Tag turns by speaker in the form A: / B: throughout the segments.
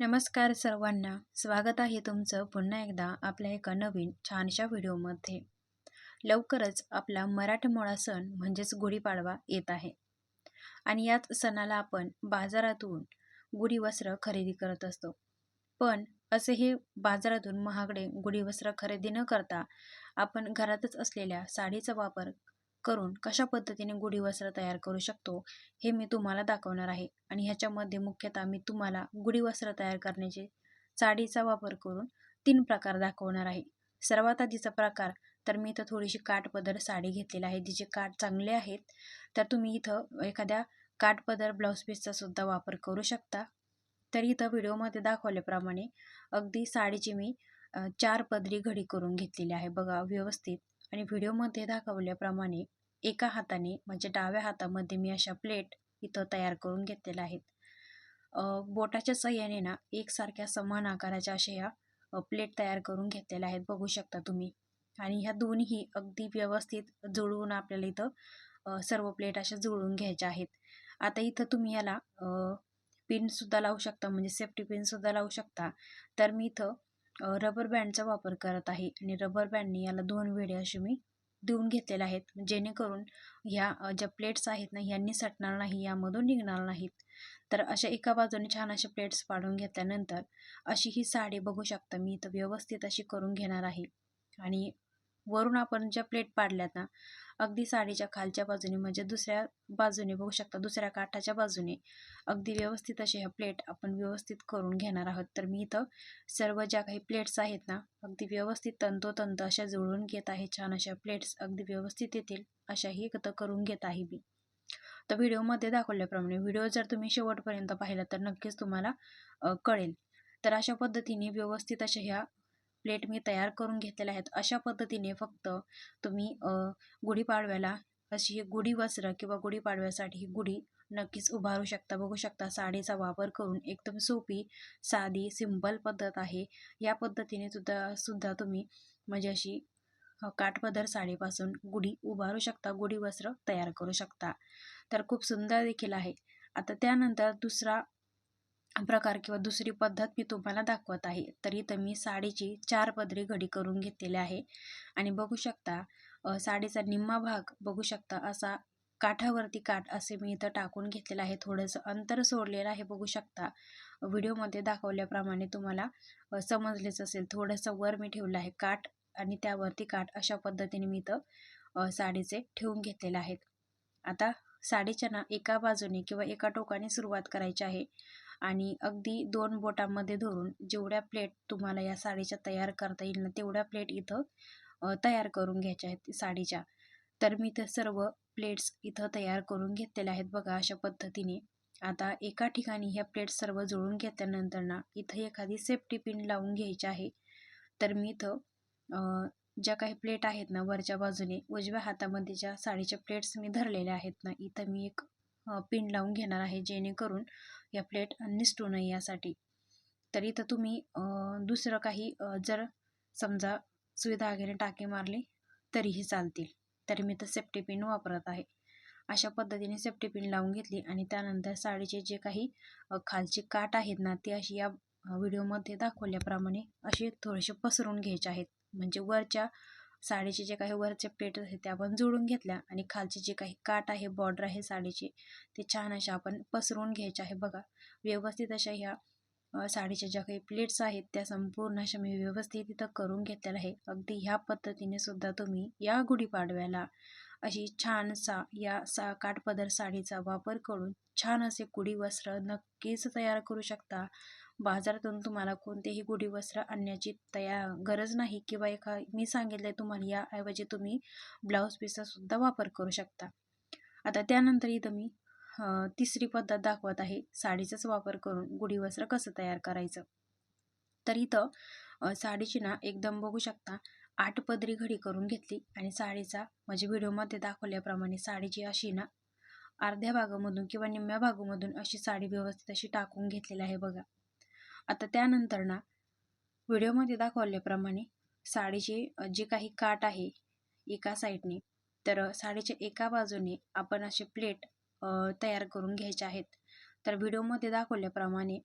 A: नमस्कार सर्वांना. स्वागत आहे तुमचं पुन्हा एकदा आपल्या एका नवीन छानशा व्हिडिओमध्ये. लवकरच आपला मराठमोळा सण म्हणजेच गुढीपाडवा येत आहे. आणि याच सणाला आपण बाजारातून गुढी वस्त्र खरेदी करत असतो. पण असे हे बाजारातून महागडे गुढी वस्त्र खरेदी न करता आपण घरातच असलेल्या साडीचा वापर करून कशा पद्धतीने गुढी वस्त्र तयार करू शकतो हे मी तुम्हाला दाखवणार आहे. आणि ह्याच्यामध्ये मुख्यतः मी तुम्हाला गुढी वस्त्र तयार करण्याचे साडीचा वापर करून तीन प्रकार दाखवणार आहे. सर्वात आधीचा प्रकार तर मी इथं थोडीशी काठपदर साडी घेतलेली आहे तिचे काठ चांगले आहेत तर तुम्ही इथं एखाद्या काठपदर ब्लाऊज पीसचा सुद्धा वापर करू शकता. तर इथं व्हिडिओमध्ये दाखवल्याप्रमाणे अगदी साडीची मी चार पदरी घडी करून घेतलेली आहे बघा व्यवस्थित. आणि व्हिडिओमध्ये दाखवल्याप्रमाणे एका हाताने म्हणजे डाव्या हातामध्ये मी अशा प्लेट इथं तयार करून घेतलेल्या आहेत. बोटाच्या सहाय्याने ना एकसारख्या समान आकाराच्या अशा ह्या प्लेट तयार करून घेतलेल्या आहेत बघू शकता तुम्ही. आणि ह्या दोन्ही अगदी व्यवस्थित जुळवून आपल्याला इथं सर्व प्लेट अशा जुळवून घ्यायच्या आहेत. आता इथं तुम्ही याला पिनसुद्धा लावू शकता म्हणजे सेफ्टी पिनसुद्धा लावू शकता. तर मी इथं रबर बँडचा वापर करत आहे. आणि रबर बँडने याला दोन वेळे असे मी देऊन घेतलेल्या आहेत. जेणेकरून ह्या ज्या प्लेट्स आहेत ना यांनी सटणार नाही यामधून निघणार नाहीत. तर अशा एका बाजूने छान अशा प्लेट्स पाडून घेतल्यानंतर अशी ही साडी बघू शकता मी. इथं व्यवस्थित अशी करून घेणार आहे. आणि वरून आपण ज्या प्लेट पाडल्यात ना अगदी साडीच्या खालच्या बाजूने म्हणजे दुसऱ्या बाजूने बघू शकता दुसऱ्या काठाच्या बाजूने अगदी व्यवस्थित असे ह्या प्लेट आपण व्यवस्थित करून घेणार आहोत. तर मी इथं सर्व ज्या काही प्लेट्स आहेत ना अगदी व्यवस्थित तंतोतंत अशा जुळून घेत आहे छान अशा प्लेट्स अगदी व्यवस्थित येतील अशाही इथं करून घेत आहे मी. तर व्हिडिओमध्ये दाखवल्याप्रमाणे व्हिडिओ जर तुम्ही शेवटपर्यंत पाहिला तर नक्कीच तुम्हाला कळेल. तर अशा पद्धतीने व्यवस्थित अशा ह्या प्लेट मी तयार करून घेतलेल्या आहेत. अशा पद्धतीने फक्त तुम्ही गुढीपाडव्याला अशी गुढी वस्त्र किंवा गुढीपाडव्यासाठी ही गुढी नक्कीच उभारू शकता. बघू शकता साडीचा वापर करून एकदम सोपी साधी सिंपल पद्धत आहे. या पद्धतीने सुद्धा सुद्धा तुम्ही म्हणजे अशी काठपदर साडीपासून गुढी उभारू शकता गुढी वस्त्र तयार करू शकता. तर खूप सुंदर देखील आहे. आता त्यानंतर दुसरा प्रकार किंवा दुसरी पद्धत मी तुम्हाला दाखवत आहे. तर इथं मी साडीची चार पदरी घडी करून घेतलेली आहे. आणि बघू शकता साडीचा निम्मा भाग बघू शकता असा काठावरती काठ असे मी इथं टाकून घेतलेलं आहे. थोडंसं अंतर सोडलेलं आहे बघू शकता. व्हिडिओमध्ये दाखवल्याप्रमाणे तुम्हाला समजलेच असेल. थोडंसं वर मी ठेवलं आहे काठ आणि त्यावरती काठ अशा पद्धतीने मी इथं साडीचे ठेवून घेतलेले आहेत. आता साडीच्या ना एका बाजूने किंवा एका टोकाने सुरुवात करायची आहे. आणि अगदी दोन बोटांमध्ये धरून जेवढ्या प्लेट तुम्हाला या साडीच्या तयार करता येईल ना तेवढ्या प्लेट इथं तयार करून घ्यायच्या आहेत साडीच्या. तर मी ते सर्व प्लेट्स इथं तयार करून घेतलेल्या आहेत बघा अशा पद्धतीने. आता एका ठिकाणी ह्या प्लेट्स सर्व जुळून घेतल्यानंतर ना इथं एखादी सेफ्टी पिन लावून घ्यायची आहे. तर मी इथं ज्या काही प्लेट आहेत ना वरच्या बाजूने उजव्या हातामध्ये ज्या साडीच्या प्लेट्स मी धरलेल्या आहेत ना इथं मी एक पिन लावून घेणार आहे जेणेकरून या प्लेट निसटू नये यासाठी. तर इथं तुम्ही दुसरं काही जर समजा सुविधा धाग्याने टाके मारली तरीही चालतील. तरी मी तर सेफ्टी पिन वापरत आहे. अशा पद्धतीने सेफ्टी पिन लावून घेतली आणि त्यानंतर साडीचे जे काही खालची काठ आहेत ना ते अशी या व्हिडिओमध्ये दाखवल्याप्रमाणे असे थोडेसे पसरून घ्यायचे आहेत. म्हणजे वरच्या साडीचे जे काही वरचे प्लेट आहेत त्या आपण जोडून घेतल्या आणि खालचे जे काही काट आहे बॉर्डर आहे साडीची ते छान अशा आपण पसरून घ्यायचे आहे बघा. व्यवस्थित अशा ह्या साडीच्या ज्या काही प्लेट्स आहेत त्या संपूर्ण अशा मी व्यवस्थित इथं करून घेतलेल्या आहे. अगदी ह्या पद्धतीने सुद्धा तुम्ही या गुढीपाडव्याला अशी छानसा या सा काठपदर साडीचा वापर करून छान असे गुढी वस्त्र नक्कीच तयार करू शकता. बाजारातून तुम्हाला कोणतेही गुढी वस्त्र आणण्याची तया गरज नाही किंवा एका मी सांगितलं तुम्हाला याऐवजी तुम्ही ब्लाऊज पीसचा सुद्धा वापर करू शकता. आता त्यानंतर इथं मी तिसरी पद्धत दाखवत आहे. साडीचाच वापर करून गुढी वस्त्र कसं तयार करायचं? तर इथं साडीची ना एकदम बघू शकता आठ पदरी घडी करून घेतली आणि साडीचा म्हणजे व्हिडिओमध्ये दाखवल्याप्रमाणे साडीची अशी ना अर्ध्या भागामधून किंवा निम्म्या भागामधून अशी साडी व्यवस्थित अशी टाकून घेतलेली आहे बघा. आता त्यानंतर ना व्हिडिओमध्ये दाखवल्याप्रमाणे साडीचे जे काही काट आहे एका साईडने तर साडीच्या एका बाजूने आपण असे प्लेट तयार करून घ्यायचे आहेत. तर व्हिडिओमध्ये दाखवल्याप्रमाणे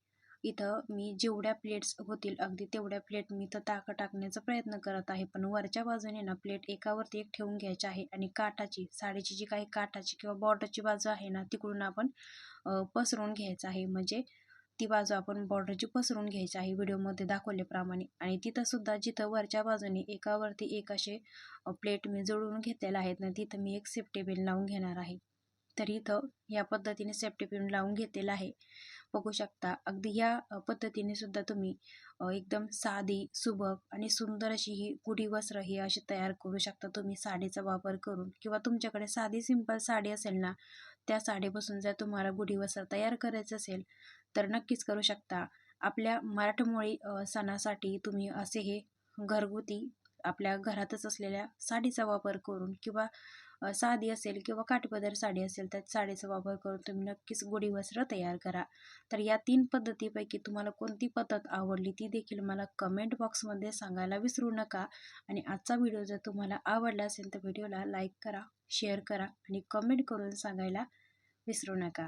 A: इथं मी जेवढ्या प्लेट्स होतील अगदी तेवढ्या प्लेट मी इथं ताकं टाकण्याचा प्रयत्न करत आहे. पण वरच्या बाजूने ना प्लेट एकावरती एक ठेवून घ्यायची आहे आणि काठाची साडीची जी काही काठाची किंवा बॉर्डरची बाजू आहे ना तिकडून आपण पसरून घ्यायचं आहे. म्हणजे ती बाजू आपण बॉर्डरची पसरून घ्यायची आहे. व्हिडिओमध्ये दाखवल्याप्रमाणे. आणि तिथंसुद्धा जिथं वरच्या बाजूने एकावरती एक असे प्लेट मी जोडून घेतलेले आहेत ना तिथं मी एक सेफ्टी पिन लावून घेणार आहे. तर इथं या पद्धतीने सेफ्टी पिन लावून घेतलेलं आहे. बघू शकता अगदी या पद्धतीने सुद्धा तुम्ही एकदम साधी सुबक आणि सुंदर अशी ही गुढी वस्त्र ही अशी तयार करू शकता. तुम्ही साडीचा वापर करून किंवा तुमच्याकडे साधी सिंपल साडी असेल ना त्या साडीपासून जर तुम्हाला गुढी वस्त्र तयार करायचं असेल तर नक्कीच करू शकता. आपल्या मराठमोळी सणासाठी तुम्ही असे हे घरगुती आपल्या घरातच असलेल्या साडीचा वापर करून किंवा साधी असेल किंवा काठपदर साडी असेल त्या साडीचा वापर करून तुम्ही नक्कीच गुढी वस्त्र तयार करा. तर या तीन पद्धतीपैकी तुम्हाला कोणती पद्धत आवडली ती देखील मला कमेंट बॉक्समध्ये सांगायला विसरू नका. आणि आजचा व्हिडिओ जर तुम्हाला आवडला असेल तर व्हिडिओला लाईक करा शेअर करा आणि कमेंट करून सांगायला विसरू नका.